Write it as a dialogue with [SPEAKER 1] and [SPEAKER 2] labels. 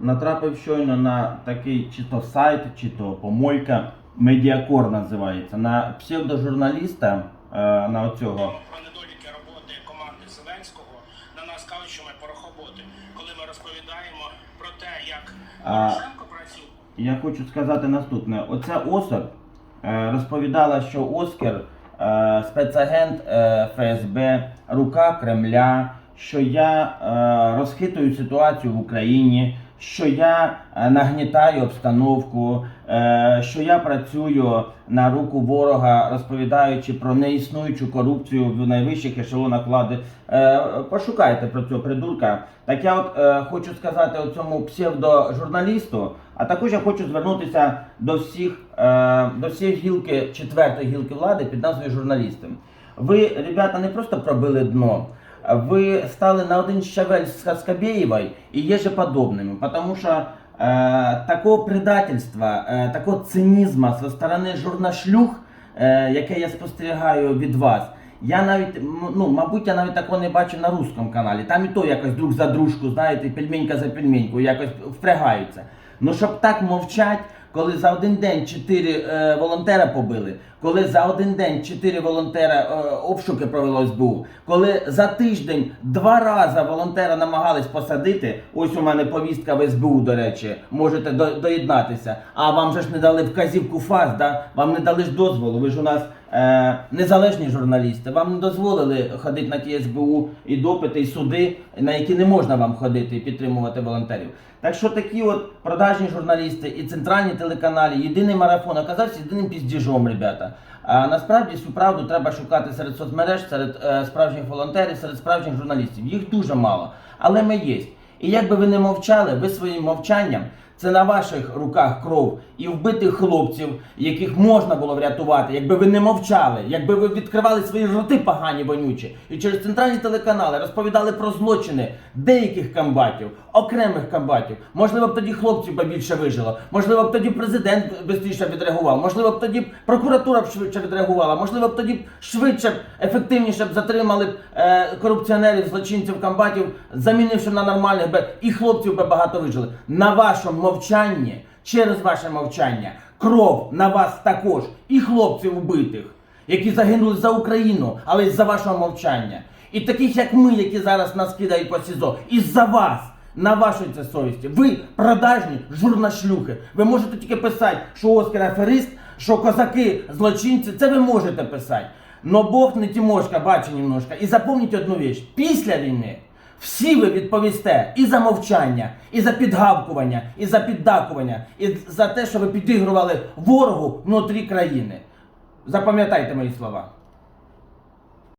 [SPEAKER 1] натрапив щойно на такий чи то сайт, чи то помойка. Медіакор називається. На псевдожурналіста е, на оцього.
[SPEAKER 2] про недоліки роботи команди Зеленського на нас кажуть, що ми порохоботи. Коли ми розповідаємо про те, як Порошенко працює.
[SPEAKER 1] Я хочу сказати наступне: оця Осор е, розповідала, що Оскар е, спецагент ФСБ, рука Кремля, що я розхитую ситуацію в Україні, що я е, нагнітаю обстановку, е, що я працюю на руку ворога, розповідаючи про неіснуючу корупцію в найвищих ешелонах влади. Е, пошукайте про цього придурка. Так я от хочу сказати цьому псевдожурналісту, а також я хочу звернутися до всіх, до всіх гілки, четвертої гілки влади під назвою журналістів. Ви, ребята, не просто пробили дно, ви стали на один щавель Скабєєвою і є же подобними, тому що е, такого предательства, е, такого цинізму зі сторони журнашлюх, е, яке я спостерігаю від вас, я навіть, ну, мабуть, я навіть такого не бачу на русском каналі. Там і то якось друг за дружку, знаєте, пельменька за пельменьку, якось впрягаються. Ну, щоб так мовчать, коли за один день чотири е, волонтера побили, коли за один день чотири волонтера е, обшуки провело СБУ, коли за тиждень два рази волонтера намагались посадити, ось у мене повістка в СБУ, до речі, можете до, доєднатися. А вам же ж не дали вказівку ФАС, да? вам не дали ж дозволу. Ви ж у нас незалежні журналісти. Вам не дозволили ходити на ті СБУ і допити, і суди, на які не можна вам ходити і підтримувати волонтерів. Так що такі от продажні журналісти і центральні телеканалі, єдиний марафон оказався єдиним піздіжом, ребята. А насправді всю правду треба шукати серед соцмереж, серед е, справжніх волонтерів, серед справжніх журналістів. Їх дуже мало, але ми є. І як би ви не мовчали, ви своїм мовчанням це на ваших руках кров і вбитих хлопців, яких можна було врятувати, якби ви не мовчали, якби ви відкривали свої роти погані вонючі і через центральні телеканали розповідали про злочини деяких комбатів, окремих комбатів. Можливо, б тоді хлопців більше вижило, можливо, б тоді президент швидше відреагував, можливо, б тоді прокуратура б швидше відреагувала, можливо, б тоді швидше ефективніше б затримали б е, корупціонерів, злочинців, комбатів, замінивши на нормальних би і хлопців би багато вижили. На вашому мовчанні, через ваше мовчання, кров на вас також, і хлопців вбитих, які загинули за Україну, але із-за вашого мовчання. І таких, як ми, які зараз нас кидають по СІЗО, із-за вас. На вашій це совісті. Ви продажні журнашлюхи. Ви можете тільки писати, що Оскар аферист, що козаки злочинці. Це ви можете писати. Но Бог не Тимошка, бачи немножко. І запам'ятайте одну річ. Після війни всі ви відповісте і за мовчання, і за підгавкування, і за піддакування, і за те, що ви підігрували ворогу внутрі країни. Запам'ятайте мої слова.